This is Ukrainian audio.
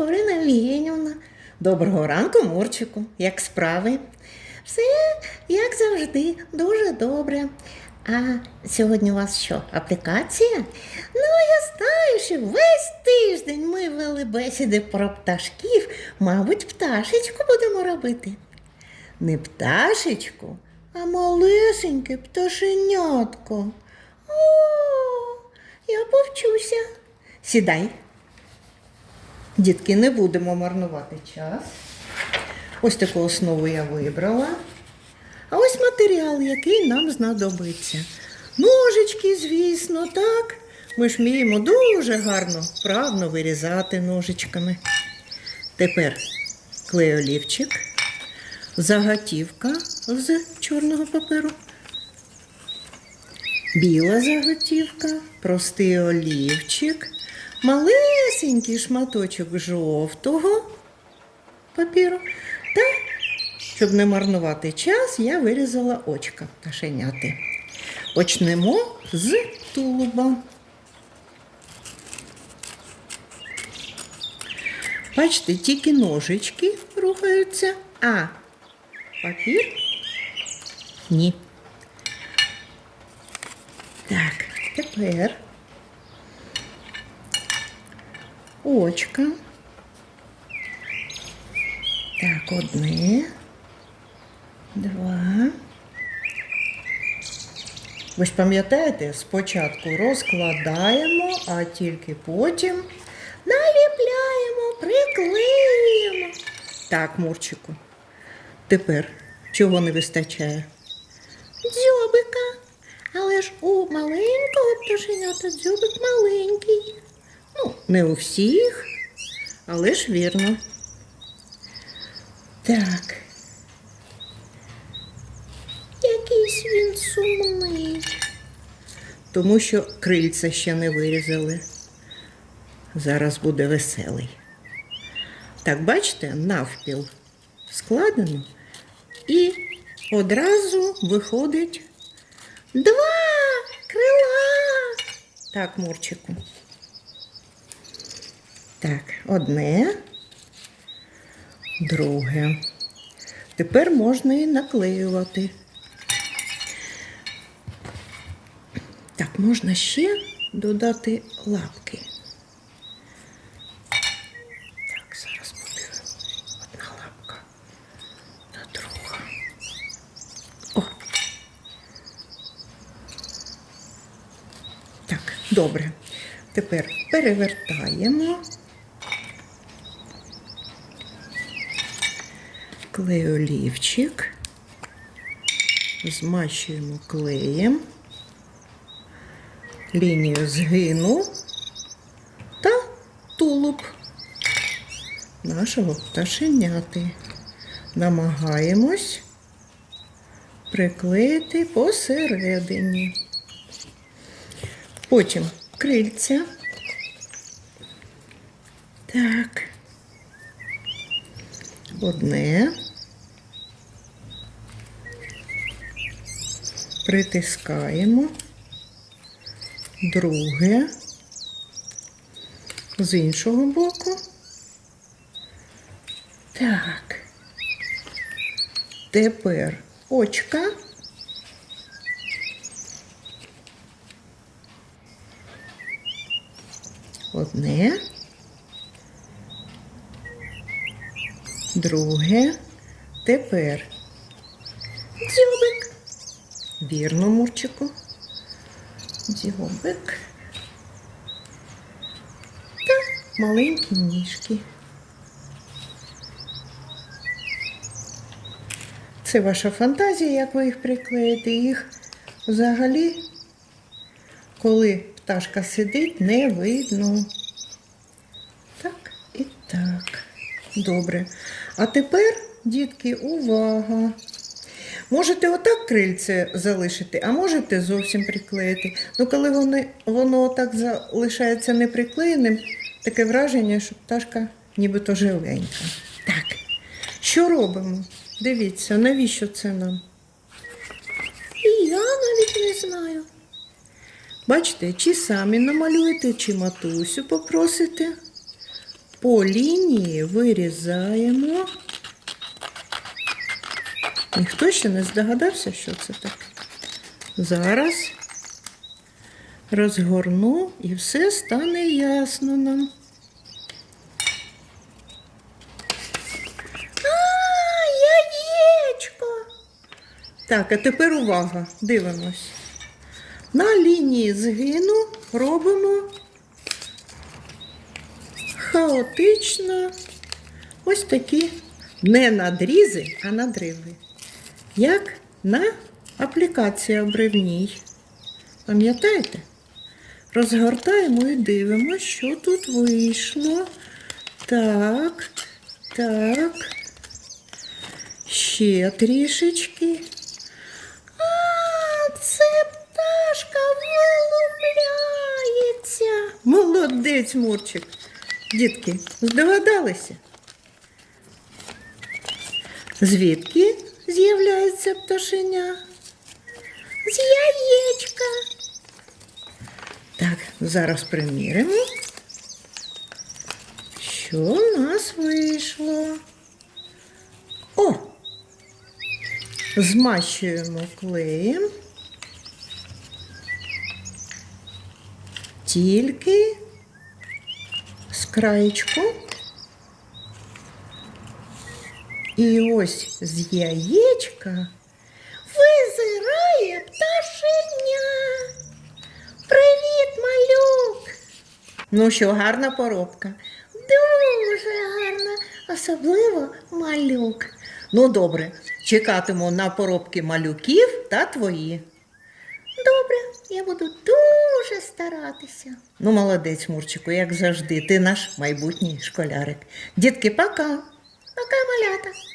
Орина Євгенівна. Доброго ранку, Мурчику. Як справи? Все, як завжди, дуже добре. А сьогодні у вас що, аплікація? Ну, я знаю, що весь тиждень ми вели бесіди про пташків. Мабуть, пташечку будемо робити. Не пташечку, а малесеньке пташенятко. О, я повчуся. Сідай. Дітки, не будемо марнувати час. Ось таку основу я вибрала. А ось матеріал, який нам знадобиться. Ножички, звісно, так. Ми ж вміємо дуже гарно, вправно вирізати ножичками. Тепер клеолівчик, заготівка з чорного паперу, біла заготівка, простий олівчик, малесенький шматочок жовтого папіру та, щоб не марнувати час, я вирізала очка пташеняти. Почнемо з тулуба. Бачите, тільки ножички рухаються, а папір ні. Так, тепер очка. Так, одне, два. Ви ж пам'ятаєте, спочатку розкладаємо, а тільки потім наліпляємо, приклеюємо. Так, Мурчику. Тепер чого не вистачає? Дзьобика. Але ж у маленького пташенята дзьобик маленький. Ну, не у всіх, але ж вірно. Так. Якийсь він сумний. Тому що крильця ще не вирізали. Зараз буде веселий. Так, бачите, навпіл складено. І одразу виходить два крила. Так, Мурчику. Так, одне, друге. Тепер можна і наклеювати. Так, можна ще додати лапки. Так, зараз буде одна лапка та друга. О. Так, добре. Тепер перевертаємо. Клеолівчик. Змащуємо клеєм. Лінію згину та тулуб нашого пташеняти. Намагаємось приклеїти посередині. Потім крильця. Так. Одне. Притискаємо. Друге. З іншого боку. Так. Тепер очка. Одне. Друге. Тепер дзьобик. Вірно, Мурчику. Дзьобик. Та маленькі ніжки. Це ваша фантазія, як ви їх приклеїте. Їх взагалі, коли пташка сидить, не видно. Так і так. Добре. А тепер, дітки, увага! Можете отак крильце залишити, а можете зовсім приклеїти. Ну, коли вони, воно так залишається неприклеєним, таке враження, що пташка нібито живенька. Так, що робимо? Дивіться, навіщо це нам? І я навіть не знаю. Бачите, чи самі намалюєте, чи матусю попросите. по лінії вирізаємо. Ніхто ще не здогадався, що це таке. Зараз розгорну і все стане ясно нам. А, яєчко. Так, а тепер увага, дивимось. На лінії згину робимо хаотично ось такі не надрізи, а надриви. Як на аплікації обривній. Пам'ятаєте? Розгортаємо і дивимося, що тут вийшло. Так, так. Ще трішечки. А, це пташка вилупляється. Молодець, Мурчик. Дітки, здогадалися? Звідки з'являється пташеня? З яєчка. Так, зараз приміримо. Що у нас вийшло? О! Змащуємо клеєм. Тільки з краєчку. І ось з яєчка визирає пташеня. Привіт, малюк. Ну що, гарна поробка? Дуже гарна, особливо малюк. Ну, добре, чекатиму на поробки малюків та твої. Добре, я буду дуже старатися. Ну, молодець, Мурчику, як завжди, ти наш майбутній школярик. Дітки, пока. Пока, малята.